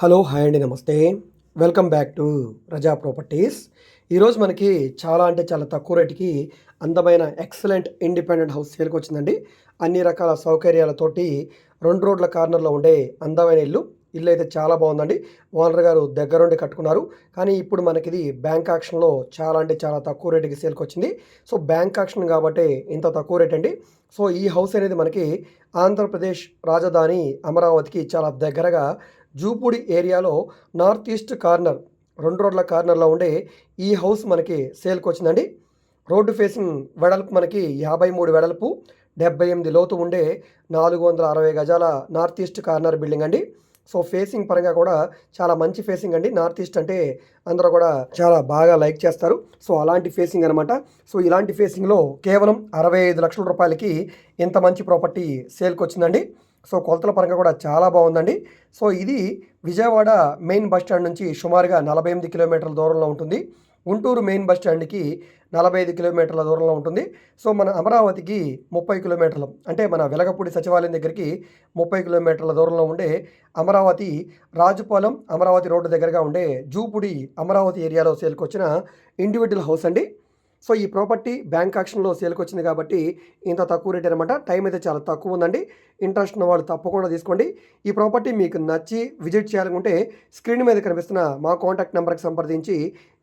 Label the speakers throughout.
Speaker 1: Hello hi అండి నమస్తే. Welcome back to Raza properties. ఈరోజు మనకి చాలా అంటే చాలా తక్కువ రేటుకి అందమైన ఎక్సలెంట్ ఇండిపెండెంట్ హౌస్ సేల్కి వచ్చిందండి. అన్ని రకాల సౌకర్యాలతోటి రెండు రోడ్ల కార్నర్లో ఉండే అందమైన ఇల్లు. ఇల్లు అయితే చాలా బాగుందండి. ఓనర్ గారు దగ్గరుండి కట్టుకున్నారు. కానీ ఇప్పుడు మనకి ఇది బ్యాంక్ ఆక్షన్లో చాలా అంటే చాలా తక్కువ రేటుకి సేల్కి వచ్చింది. సో బ్యాంక్ ఆక్షన్ కాబట్టి ఇంత తక్కువ రేట్ అండి. సో ఈ హౌస్ అనేది మనకి ఆంధ్రప్రదేశ్ రాజధాని అమరావతికి చాలా దగ్గరగా జూపూడి ఏరియాలో నార్త్ ఈస్ట్ కార్నర్ రెండు రోడ్ల కార్నర్లో ఉండే ఈ హౌస్ మనకి సేల్కి వచ్చిందండి. రోడ్డు ఫేసింగ్ వెడల్పు మనకి యాభై మూడు వెడల్పు డెబ్బై ఎనిమిది లోతు ఉండే నాలుగు వందల అరవై గజాల నార్త్ ఈస్ట్ కార్నర్ బిల్డింగ్ అండి. సో ఫేసింగ్ పరంగా కూడా చాలా మంచి ఫేసింగ్ అండి. నార్త్ ఈస్ట్ అంటే అందరూ కూడా చాలా బాగా లైక్ చేస్తారు. సో అలాంటి ఫేసింగ్ అనమాట సో ఇలాంటి ఫేసింగ్లో కేవలం అరవై ఐదు లక్షల రూపాయలకి ఇంత మంచి ప్రాపర్టీ సేల్కి వచ్చిందండి. సో కొలతల పరంగా కూడా చాలా బాగుందండి. సో ఇది విజయవాడ మెయిన్ బస్ స్టాండ్ నుంచి సుమారుగా నలభై ఎనిమిది కిలోమీటర్ల దూరంలో ఉంటుంది. గుంటూరు మెయిన్ బస్ స్టాండ్కి నలభై ఐదు కిలోమీటర్ల దూరంలో ఉంటుంది. సో మన అమరావతికి ముప్పై కిలోమీటర్లు అంటే మన వెలగపూడి సచివాలయం దగ్గరికి ముప్పై కిలోమీటర్ల దూరంలో ఉండే అమరావతి రాజుపాలెం అమరావతి రోడ్డు దగ్గరగా ఉండే జూపుడి అమరావతి ఏరియాలో సేల్కి వచ్చిన ఇండివిజువల్ హౌస్ అండి. సో ఈ ప్రాపర్టీ బ్యాంక్ ఆక్షన్లో సేల్కి వచ్చింది కాబట్టి ఇంత తక్కువ రేట్ అనమాట. టైం అయితే చాలా తక్కువ ఉందండి. ఇంట్రెస్ట్ ఉన్న వాళ్ళు తప్పకుండా తీసుకోండి. ఈ ప్రాపర్టీ మీకు నచ్చి విజిట్ చేయాలనుకుంటే స్క్రీన్ మీద కనిపిస్తున్న మా కాంటాక్ట్ నెంబర్కి సంప్రదించి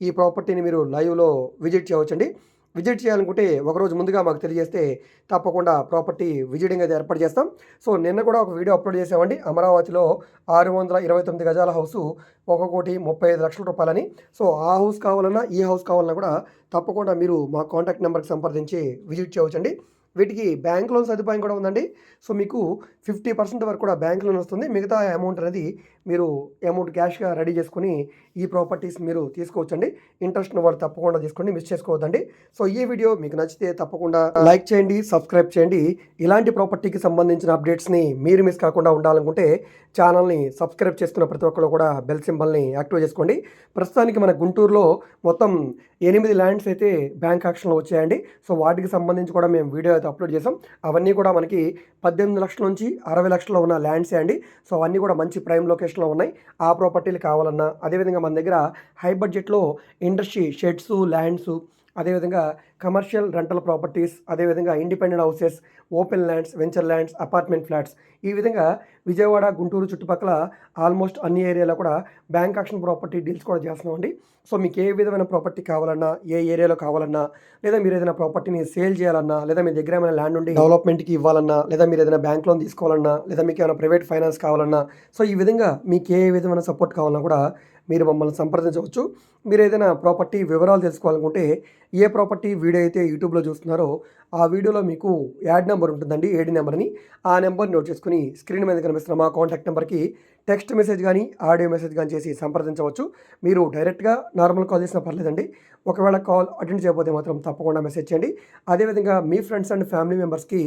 Speaker 1: ఈ ప్రాపర్టీని మీరు లైవ్లో విజిట్ చేయవచ్చండి. విజిట్ చేయాలనుకుంటే ఒకరోజు ముందుగా మాకు తెలియజేస్తే తప్పకుండా ప్రాపర్టీ విజిటింగ్ అయితే ఏర్పాటు చేస్తాం. సో నిన్న కూడా ఒక వీడియో అప్లోడ్ చేసామండి అమరావతిలో ఆరు వందల ఇరవై తొమ్మిది గజాల హౌసు ఒక కోటి ముప్పై ఐదు లక్షల రూపాయలని. సో ఆ హౌస్ కావాలన్నా ఈ హౌస్ కావాలన్నా కూడా తప్పకుండా మీరు మా కాంటాక్ట్ నెంబర్కి సంప్రదించి విజిట్ చేయవచ్చండి. వీటికి బ్యాంక్ లోన్ సదుపాయం కూడా ఉందండి. సో మీకు ఫిఫ్టీ పర్సెంట్ వరకు కూడా బ్యాంక్ లోన్ వస్తుంది. మిగతా అమౌంట్ అనేది మీరు అమౌంట్ క్యాష్గా రెడీ చేసుకుని ఈ ప్రాపర్టీస్ మీరు తీసుకోవచ్చండి. ఇంట్రెస్ట్ వాళ్ళు తప్పకుండా తీసుకోండి. మిస్ చేసుకోవద్దండి. సో ఈ వీడియో మీకు నచ్చితే తప్పకుండా లైక్ చేయండి సబ్స్క్రైబ్ చేయండి. ఇలాంటి ప్రాపర్టీకి సంబంధించిన అప్డేట్స్ని మీరు మిస్ కాకుండా ఉండాలనుకుంటే ఛానల్ని సబ్స్క్రైబ్ చేసుకున్న ప్రతి ఒక్కరు కూడా బెల్ సింబల్ని యాక్టివ్ చేసుకోండి. ప్రస్తుతానికి మన గుంటూరులో మొత్తం ఎనిమిది ల్యాండ్స్ అయితే బ్యాంక్ యాక్షన్లో వచ్చాయండి. సో వాటికి సంబంధించి కూడా మేము వీడియో అయితే అప్లోడ్ చేసాం అవన్నీ కూడా మనకి పద్దెనిమిది లక్షల నుంచి అరవై లక్షల్లో ఉన్న ల్యాండ్సే అండి. సో అవన్నీ కూడా మంచి ప్రైమ్ లొకేషన్లో ఉన్నాయి. ఆ ప్రాపర్టీలు కావాలన్నా అదేవిధంగా మన దగ్గర హై బడ్జెట్లో ఇండస్ట్రీ షెడ్స్ ల్యాండ్స్ అదేవిధంగా కమర్షియల్ రెంటల్ ప్రాపర్టీస్ అదేవిధంగా independent houses open lands venture lands apartment flats. ఈ విధంగా విజయవాడ గుంటూరు చుట్టుపక్కల ఆల్మోస్ట్ అన్ని ఏరియాలో కూడా బ్యాంక్ ఆక్షన్ ప్రాపర్టీ డీల్స్ కూడా చేస్తున్నామండి. సో మీకు ఏ విధమైన ప్రాపర్టీ కావాలన్నా ఏ ఏరియాలో కావాలన్నా లేదా మీరు ఏదైనా ప్రాపర్టీని సేల్ చేయాలన్నా లేదా మీ దగ్గర ఏమైనా ల్యాండ్ ఉండి డెవలప్మెంట్కి ఇవ్వాలన్నా లేదా మీరు ఏదైనా బ్యాంక్ లోన్ తీసుకోవాలన్నా లేదా మీకు ఏమైనా ప్రైవేట్ ఫైనాన్స్ కావాలన్నా సో ఈ విధంగా మీకు ఏ విధమైన సపోర్ట్ కావాలన్నా కూడా మీరు మమ్మల్ని సంప్రదించవచ్చు. మీరు ఏదైనా ప్రాపర్టీ వివరాలు తెలుసుకోవాలనుకుంటే ఏ ప్రాపర్టీ వీడియో అయితే యూట్యూబ్లో చూస్తున్నారో ఆ వీడియోలో మీకు యాడ్ నెంబర్ ఉంటుందండి ఏడి నెంబర్ని. ఆ నెంబర్ నోట్ చేసుకుని స్క్రీన్ మీద కనిపిస్తున్న మా కాంటాక్ట్ నెంబర్కి టెక్స్ట్ మెసేజ్ కానీ ఆడియో మెసేజ్ కానీ చేసి సంప్రదించవచ్చు. మీరు డైరెక్ట్గా నార్మల్ కాల్ చేసినా పర్లేదండి. ఒకవేళ కాల్ అటెండ్ చేయకపోతే మాత్రం తప్పకుండా మెసేజ్ చేయండి. అదేవిధంగా మీ ఫ్రెండ్స్ అండ్ ఫ్యామిలీ మెంబర్స్కి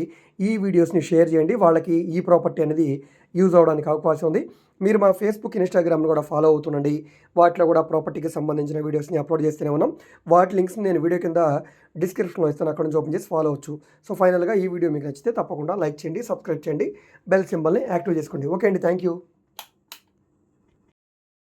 Speaker 1: ఈ వీడియోస్ని షేర్ చేయండి. వాళ్ళకి ఈ ప్రాపర్టీ అనేది యూజ్ అవడానికి అవకాశం ఉంది. మీరు మా ఫేస్బుక్ ఇన్స్టాగ్రామ్లో కూడా ఫాలో అవుతుండండి. వాటిలో కూడా ప్రాపర్టీకి సంబంధించి సంబంధించిన వీడియోస్ని అప్లోడ్ చేస్తూనే ఉన్నాం. వాటి లింక్స్ని నేను వీడియో కింద డిస్క్రిప్షన్లో ఇస్తాను అక్కడ నుంచి ఓపెన్ చేసి ఫాలో అవచ్చు సో ఫైనల్గా ఈ వీడియో మీకు నచ్చితే తప్పకుండా లైక్ చేయండి సబ్స్క్రైబ్ చేయండి బెల్ సింబల్ని యాక్టివ్ చేసుకోండి. ఓకే అండి థ్యాంక్ యూ.